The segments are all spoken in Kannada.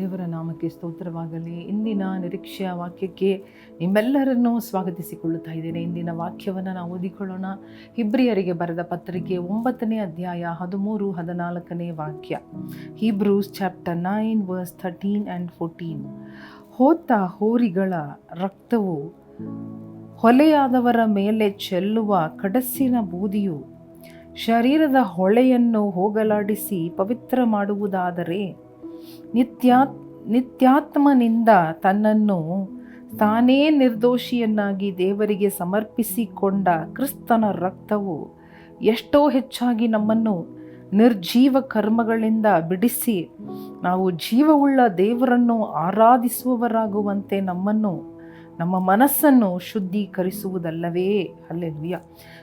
ದೇವರ ನಾಮಕ್ಕೆ ಸ್ತೋತ್ರವಾಗಲಿ. ಇಂದಿನ ನಿರೀಕ್ಷೆಯ ವಾಕ್ಯಕ್ಕೆ ನಿಮ್ಮೆಲ್ಲರನ್ನೂ ಸ್ವಾಗತಿಸಿಕೊಳ್ಳುತ್ತಾ ಇದ್ದೇನೆ. ಇಂದಿನ ವಾಕ್ಯವನ್ನು ನಾವು ಓದಿಕೊಳ್ಳೋಣ. ಹಿಬ್ರಿಯರಿಗೆ ಬರೆದ ಪತ್ರಿಕೆ ಒಂಬತ್ತನೇ ಅಧ್ಯಾಯ ಹದಿಮೂರು, ಹದಿನಾಲ್ಕನೇ ವಾಕ್ಯ. Hebrews chapter nine verse thirteen and fourteen. ಹೋತ ಹೋರಿಗಳ ರಕ್ತವು ಹೊಲೆಯಾದವರ ಮೇಲೆ ಚೆಲ್ಲುವ ಕಡಸಿನ ಬೂದಿಯು ಶರೀರದ ಹೊಳೆಯನ್ನು ಹೋಗಲಾಡಿಸಿ ಪವಿತ್ರ ಮಾಡುವುದಾದರೆ ನಿತ್ಯಾ, ನಿತ್ಯಾತ್ಮನಿಂದ ತನ್ನನ್ನು ತಾನೇ ನಿರ್ದೋಷಿಯನ್ನಾಗಿ ದೇವರಿಗೆ ಸಮರ್ಪಿಸಿಕೊಂಡ ಕ್ರಿಸ್ತನ ರಕ್ತವು ಎಷ್ಟೋ ಹೆಚ್ಚಾಗಿ ನಮ್ಮನ್ನು ನಿರ್ಜೀವ ಕರ್ಮಗಳಿಂದ ಬಿಡಿಸಿ ನಾವು ಜೀವವುಳ್ಳ ದೇವರನ್ನು ಆರಾಧಿಸುವವರಾಗುವಂತೆ ನಮ್ಮನ್ನು, ನಮ್ಮ ಮನಸ್ಸನ್ನು ಶುದ್ಧೀಕರಿಸುವುದಲ್ಲವೇ? ಅಲ್ಲೆಲ್ವಿಯ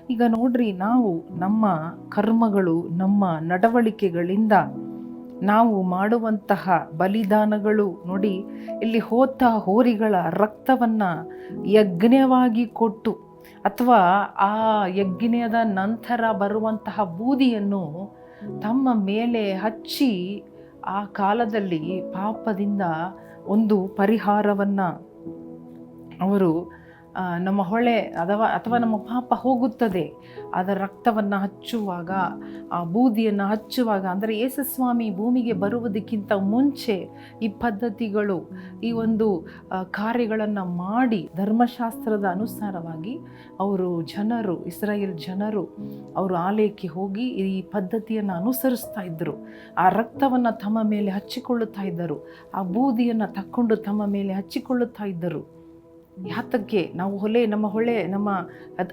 ಈಗ ನೋಡ್ರಿ, ನಾವು ನಮ್ಮ ಕರ್ಮಗಳು, ನಮ್ಮ ನಡವಳಿಕೆಗಳಿಂದ ನಾವು ಮಾಡುವಂತಹ ಬಲಿದಾನಗಳು ನೋಡಿ, ಇಲ್ಲಿ ಹೋತ ಹೋರಿಗಳ ರಕ್ತವನ್ನು ಯಜ್ಞವಾಗಿ ಕೊಟ್ಟು ಅಥವಾ ಆ ಯಜ್ಞದ ನಂತರ ಬರುವಂತಹ ಬೂದಿಯನ್ನು ತಮ್ಮ ಮೇಲೆ ಹಚ್ಚಿ ಆ ಕಾಲದಲ್ಲಿ ಪಾಪದಿಂದ ಒಂದು ಪರಿಹಾರವನ್ನು ಅವರು ನಮ್ಮ ಹೊಳೆ ಅಥವಾ ಅಥವಾ ನಮ್ಮ ಪಾಪ ಹೋಗುತ್ತದೆ. ಅದರ ರಕ್ತವನ್ನು ಹಚ್ಚುವಾಗ, ಆ ಬೂದಿಯನ್ನು ಹಚ್ಚುವಾಗ, ಅಂದರೆ ಯೇಸುಸ್ವಾಮಿ ಭೂಮಿಗೆ ಬರುವುದಕ್ಕಿಂತ ಮುಂಚೆ ಈ ಪದ್ಧತಿಗಳು, ಈ ಒಂದು ಕಾರ್ಯಗಳನ್ನು ಮಾಡಿ ಧರ್ಮಶಾಸ್ತ್ರದ ಅನುಸಾರವಾಗಿ ಅವರು ಜನರು, ಇಸ್ರಾಯೇಲ್ ಜನರು, ಅವರು ಆಲಯಕ್ಕೆ ಹೋಗಿ ಈ ಪದ್ಧತಿಯನ್ನು ಅನುಸರಿಸ್ತಾ ಇದ್ದರು. ಆ ರಕ್ತವನ್ನು ತಮ್ಮ ಮೇಲೆ ಹಚ್ಚಿಕೊಳ್ಳುತ್ತಾ ಇದ್ದರು. ಆ ಬೂದಿಯನ್ನು ತಕ್ಕೊಂಡು ತಮ್ಮ ಮೇಲೆ ಹಚ್ಚಿಕೊಳ್ಳುತ್ತಾ ಇದ್ದರು. ಯಾತಕ್ಕೆ ನಾವು ಹೊಲೆ, ನಮ್ಮ ಹೊಳೆ, ನಮ್ಮ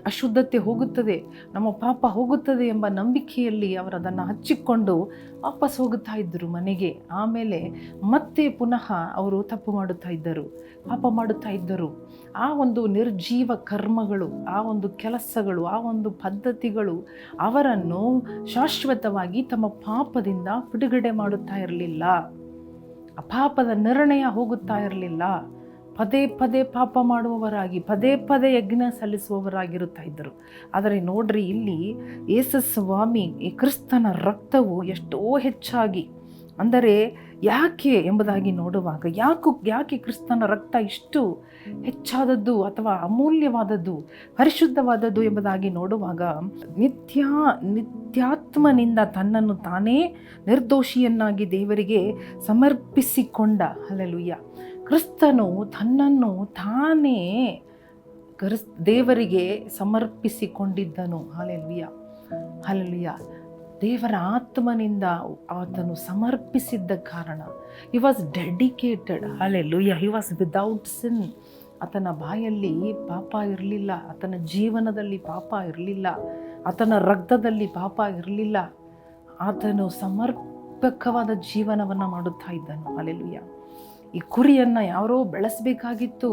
ಅಶುದ್ಧತೆ ಹೋಗುತ್ತದೆ, ನಮ್ಮ ಪಾಪ ಹೋಗುತ್ತದೆ ಎಂಬ ನಂಬಿಕೆಯಲ್ಲಿ ಅವರು ಅದನ್ನು ಹಚ್ಚಿಕೊಂಡು ವಾಪಸ್ ಹೋಗುತ್ತಾ ಇದ್ದರು ಮನೆಗೆ. ಆಮೇಲೆ ಮತ್ತೆ ಪುನಃ ಅವರು ತಪ್ಪು ಮಾಡುತ್ತಾ ಇದ್ದರು, ಪಾಪ ಮಾಡುತ್ತಾ ಇದ್ದರು. ಆ ಒಂದು ನಿರ್ಜೀವ ಕರ್ಮಗಳು, ಆ ಒಂದು ಕೆಲಸಗಳು, ಆ ಒಂದು ಪದ್ಧತಿಗಳು ಅವರನ್ನು ಶಾಶ್ವತವಾಗಿ ತಮ್ಮ ಪಾಪದಿಂದ ಬಿಡುಗಡೆ ಮಾಡುತ್ತಾ ಇರಲಿಲ್ಲ. ಆ ಪಾಪದ ನಿರ್ಣಯ ಹೋಗುತ್ತಾ ಇರಲಿಲ್ಲ. ಪದೇ ಪದೇ ಪಾಪ ಮಾಡುವವರಾಗಿ, ಪದೇ ಪದೇ ಯಜ್ಞ ಸಲ್ಲಿಸುವವರಾಗಿರುತ್ತಾ ಇದ್ದರು. ಆದರೆ ನೋಡ್ರಿ, ಇಲ್ಲಿ ಯೇಸು ಸ್ವಾಮಿ, ಈ ಕ್ರಿಸ್ತನ ರಕ್ತವು ಎಷ್ಟೋ ಹೆಚ್ಚಾಗಿ, ಅಂದರೆ ಯಾಕೆ ಎಂಬುದಾಗಿ ನೋಡುವಾಗ, ಯಾಕು, ಯಾಕೆ ಕ್ರಿಸ್ತನ ರಕ್ತ ಇಷ್ಟು ಹೆಚ್ಚಾದದ್ದು ಅಥವಾ ಅಮೂಲ್ಯವಾದದ್ದು, ಪರಿಶುದ್ಧವಾದದ್ದು ಎಂಬುದಾಗಿ ನೋಡುವಾಗ, ನಿತ್ಯ, ನಿತ್ಯಾತ್ಮನಿಂದ ತನ್ನನ್ನು ತಾನೇ ನಿರ್ದೋಷಿಯನ್ನಾಗಿ ದೇವರಿಗೆ ಸಮರ್ಪಿಸಿಕೊಂಡ ಅಲ್ಲಲುಯ್ಯ ಕ್ರಿಸ್ತನು ತನ್ನನ್ನು ತಾನೇ ಕ್ರಿಸ್, ದೇವರಿಗೆ ಸಮರ್ಪಿಸಿಕೊಂಡಿದ್ದನು. ಹಾಲೆಲ್ವಿಯ ಹಾಲೆಲ್ವಿಯ ದೇವರ ಆತ್ಮನಿಂದ ಆತನು ಸಮರ್ಪಿಸಿದ್ದ ಕಾರಣ. He was dedicated hallelujah he was without sin ಆತನ ಬಾಯಲ್ಲಿ ಪಾಪ ಇರಲಿಲ್ಲ. ಆತನ ಜೀವನದಲ್ಲಿ ಪಾಪ ಇರಲಿಲ್ಲ. ಆತನ ರಕ್ತದಲ್ಲಿ ಪಾಪ ಇರಲಿಲ್ಲ. ಆತನು ಸಮರ್ಪಕವಾದ ಜೀವನವನ್ನು ಮಾಡುತ್ತಾ ಇದ್ದನು. ಅಲ್ಲೆಲುಯ್ಯ ಈ ಕುರಿಯನ್ನು ಯಾರೋ ಬೆಳೆಸಬೇಕಾಗಿತ್ತು.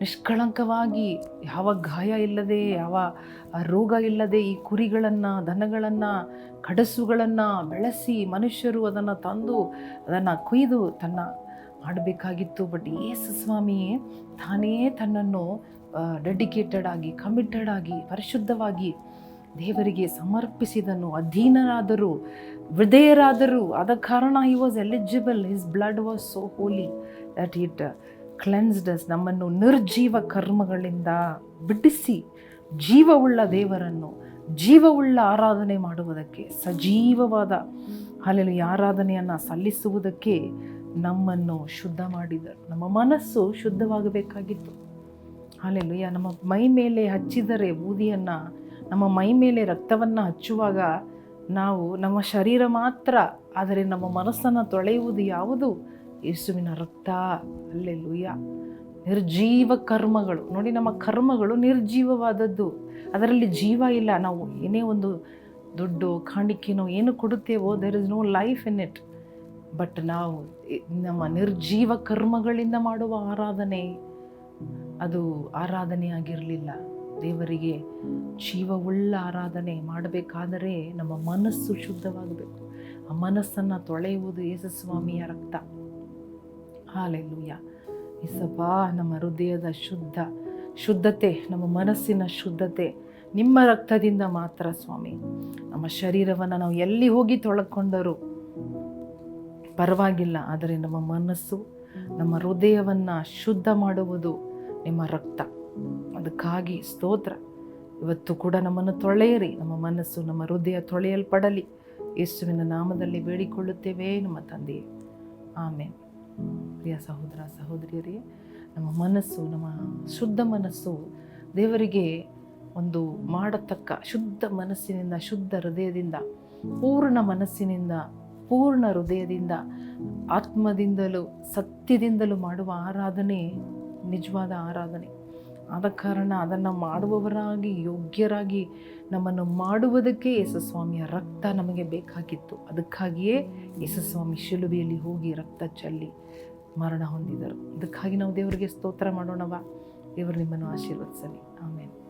ನಿಷ್ಕಳಂಕವಾಗಿ ಯಾವ ಗಾಯ ಇಲ್ಲದೆ, ಯಾವ ರೋಗ ಇಲ್ಲದೆ ಈ ಕುರಿಗಳನ್ನು, ದನಗಳನ್ನು, ಕಡಸುಗಳನ್ನು ಬೆಳೆಸಿ ಮನುಷ್ಯರು ಅದನ್ನು ತಂದು, ಅದನ್ನು ಕೊಯ್ದು ತನ್ನ ಮಾಡಬೇಕಾಗಿತ್ತು. ಬಟ್ ಯೇಸು ಸ್ವಾಮಿ ತಾನೇ ತನ್ನನ್ನು ಡೆಡಿಕೇಟೆಡ್ ಆಗಿ ಕಮಿಟೆಡ್ ಆಗಿ, ಪರಿಶುದ್ಧವಾಗಿ ದೇವರಿಗೆ ಸಮರ್ಪಿಸಿದನು, ಅಧೀನರಾದರು, ವಿಧೇಯರಾದರು. ಆದ ಕಾರಣ he was eligible his blood was so holy that it cleansed us ನಮ್ಮನ್ನು ನಿರ್ಜೀವ ಕರ್ಮಗಳಿಂದ ಬಿಡಿಸಿ ಜೀವವುಳ್ಳ ದೇವರನ್ನು, ಜೀವವುಳ್ಳ ಆರಾಧನೆ ಮಾಡುವುದಕ್ಕೆ, ಸಜೀವವಾದ ಅಲ್ಲೆಲ್ಲ ಆರಾಧನೆಯನ್ನು ಸಲ್ಲಿಸುವುದಕ್ಕೆ ನಮ್ಮನ್ನು ಶುದ್ಧ ಮಾಡಿದರು ನಮ್ಮ ಮನಸ್ಸು ಶುದ್ಧವಾಗಬೇಕಾಗಿತ್ತು. ಅಲ್ಲೆಲ್ಲ ನಮ್ಮ ಮೈ ಮೇಲೆ ಹಚ್ಚಿದರೆ ಬೂದಿಯನ್ನು ನಮ್ಮ ಮೈ ಮೇಲೆ ರಕ್ತವನ್ನು ಹಚ್ಚುವಾಗ ನಾವು ನಮ್ಮ ಶರೀರ ಮಾತ್ರ, ಆದರೆ ನಮ್ಮ ಮನಸ್ಸನ್ನು ತೊಳೆಯುವುದು ಯಾವುದು? ಯೇಸುವಿನ ರಕ್ತ. ಅಲ್ಲೆಲ್ಲೂಯ್ಯ ನಿರ್ಜೀವ ಕರ್ಮಗಳು. ನೋಡಿ ನಮ್ಮ ಕರ್ಮಗಳು ನಿರ್ಜೀವವಾದದ್ದು. ಅದರಲ್ಲಿ ಜೀವ ಇಲ್ಲ. ನಾವು ಏನೇ ಒಂದು ದುಡ್ಡು, ಕಾಣಿಕೆನೋ, ಏನು ಕೊಡುತ್ತೇವೋ there is no life in it but ನಾವು ನಮ್ಮ ನಿರ್ಜೀವ ಕರ್ಮಗಳಿಂದ ಮಾಡುವ ಆರಾಧನೆ. ಅದು ಆರಾಧನೆ ಆಗಿರಲಿಲ್ಲ ದೇವರಿಗೆ ಜೀವವುಳ್ಳ ಆರಾಧನೆ ಮಾಡಬೇಕಾದರೆ ನಮ್ಮ ಮನಸ್ಸು ಶುದ್ಧವಾಗಬೇಕು. ಆ ಮನಸ್ಸನ್ನು ತೊಳೆಯುವುದು ಯೇಸುಸ್ವಾಮಿಯ ರಕ್ತ. ಹಾಲೆಲ್ಲೂಯ್ಯ ಇಸಪ್ಪ ನಮ್ಮ ಹೃದಯದ ಶುದ್ಧ, ಶುದ್ಧತೆ, ನಮ್ಮ ಮನಸ್ಸಿನ ಶುದ್ಧತೆ, ನಿಮ್ಮ ರಕ್ತದಿಂದ ಮಾತ್ರ ಸ್ವಾಮಿ. ನಮ್ಮ ಶರೀರವನ್ನು ನಾವು ಎಲ್ಲಿ ಹೋಗಿ ತೊಳ್ಕೊಂಡರೂ ಪರವಾಗಿಲ್ಲ, ಆದರೆ ನಮ್ಮ ಮನಸ್ಸು, ನಮ್ಮ ಹೃದಯವನ್ನು ಶುದ್ಧ ಮಾಡುವುದು ನಿಮ್ಮ ರಕ್ತ. ಅದಕ್ಕಾಗಿ ಸ್ತೋತ್ರ. ಇವತ್ತು ಕೂಡ ನಮ್ಮನ್ನು ತೊಳೆಯಿರಿ. ನಮ್ಮ ಮನಸ್ಸು, ನಮ್ಮ ಹೃದಯ ತೊಳೆಯಲ್ಪಡಲಿ. ಯೇಸುವಿನ ನಾಮದಲ್ಲಿ ಬೇಡಿಕೊಳ್ಳುತ್ತೇವೆ ನಮ್ಮ ತಂದೆಯೇ ಆಮೇಲೆ ಪ್ರಿಯ ಸಹೋದರ, ಸಹೋದರಿಯರೇ, ನಮ್ಮ ಮನಸ್ಸು, ನಮ್ಮ ಶುದ್ಧ ಮನಸ್ಸು ದೇವರಿಗೆ ಒಂದು ಮಾಡತಕ್ಕ ಶುದ್ಧ ಮನಸ್ಸಿನಿಂದ, ಶುದ್ಧ ಹೃದಯದಿಂದ, ಪೂರ್ಣ ಮನಸ್ಸಿನಿಂದ, ಪೂರ್ಣ ಹೃದಯದಿಂದ, ಆತ್ಮದಿಂದಲೂ, ಸತ್ಯದಿಂದಲೂ ಮಾಡುವ ಆರಾಧನೆ, ನಿಜವಾದ ಆರಾಧನೆ. ಆದ ಕಾರಣ ಅದನ್ನು ಮಾಡುವವರಾಗಿ, ಯೋಗ್ಯರಾಗಿ ನಮ್ಮನ್ನು ಮಾಡುವುದಕ್ಕೆ ಯೇಸುಸ್ವಾಮಿಯ ರಕ್ತ ನಮಗೆ ಬೇಕಾಗಿತ್ತು. ಅದಕ್ಕಾಗಿಯೇ ಯೇಸುಸ್ವಾಮಿ ಶಿಲುಬೆಯಲ್ಲಿ ಹೋಗಿ ರಕ್ತ ಚೆಲ್ಲಿ ಮರಣ ಹೊಂದಿದರು. ಅದಕ್ಕಾಗಿ ನಾವು ದೇವರಿಗೆ ಸ್ತೋತ್ರ ಮಾಡೋಣವಾ. ದೇವರು ನಿಮ್ಮನ್ನು ಆಶೀರ್ವದಿಸಲಿ. ಆಮೇಲೆ